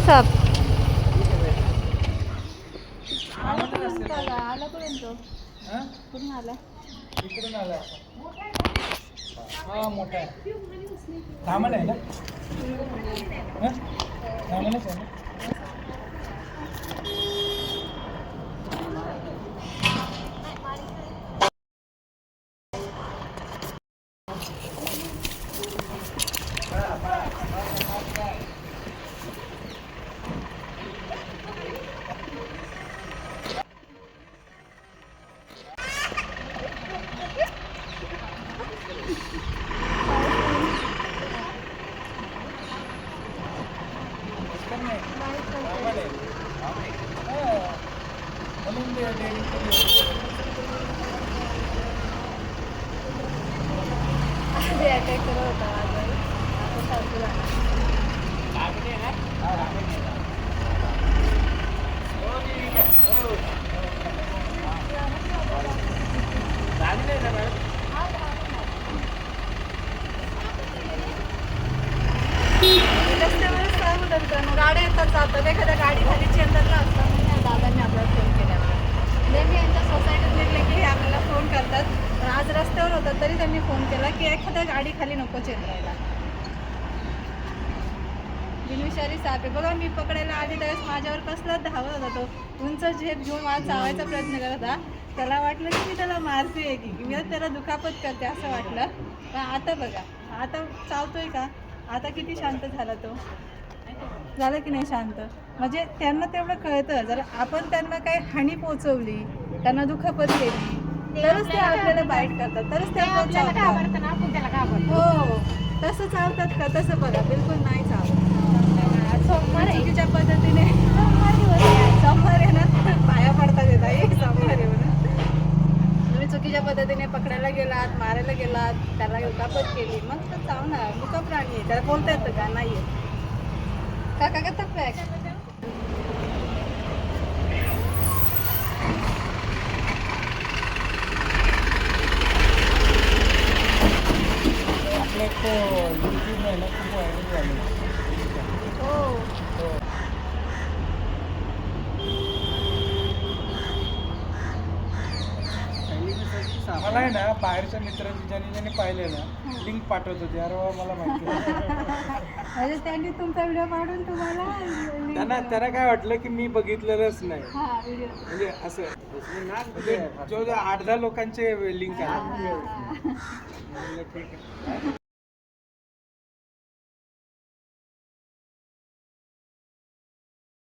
साप हा? इकडून आला हा मोठा आहे धामण आहे ना हा? धामणच आहे ना पण नाही. धामण आहे. हा. म्हणून ते डेअरी केली. रस्त्यावरच काय होतं मित्रांनो गाड्या येतात जातात एखाद्या गाडी खाली चेंदरला असतं म्हणून या दादांनी आपल्याला फोन केला नेहमी यांच्या सोसायटीत निघले की हे आपल्याला फोन करतात. पण आज रस्त्यावर होतात तरी त्यांनी फोन केला की एखाद्या गाडी खाली नको चेंदरायला बिनविषारी साप आहे. बघा मी पकडायला आली त्यावेळेस माझ्यावर कसला धावत होता तो. उंच झेप घेऊन मला चावायचा प्रयत्न करत होता. त्याला वाटलं की मी त्याला मारते की. मी त्याला दुखापत करते असं वाटलं. पण आता बघा आता चावतोय का? आता किती शांत झाला तो. झालं की नाही शांत? म्हणजे त्यांना तेवढं कळतं. जर आपण त्यांना काही हानी पोचवली त्यांना दुखापत केली तरच ते आपल्याला बाईट करतात? तरच ते चावतात. हो. तसं चावतात का? तसं बघा. बिलकुल नाही चावत चुकीच्या पद्धतीने सोमवार आहे. ना? पाया पडतात येत आहे सोमवार आहे म्हणून. तुम्ही चुकीच्या पद्धतीने पकडायला गेलात मारायला गेलात त्याला दुखापत केली मग तर चावणार. मुका प्राणी आहे. त्याला बोलता येतं का? नाही काका का तप्पॅक आपलं एक YouTube आहे ना खूप व्हायरल झालं हो मला आहे ना बाहेरच्या मित्रांनी ज्यांनी ज्यांनी पाहिले ना लिंक पाठवत होते अरे वा मला माहिती. म्हणजे त्यांनी तुमचा व्हिडिओ पाडून तुम्हाला त्यांना. त्यांना काय वाटलं की मी बघितलेलंच नाही हा व्हिडिओ म्हणजे असं म्हणजे जो जो आठ दहा लोकांचे लिंक आले हा. म्हणलं ठीक आहे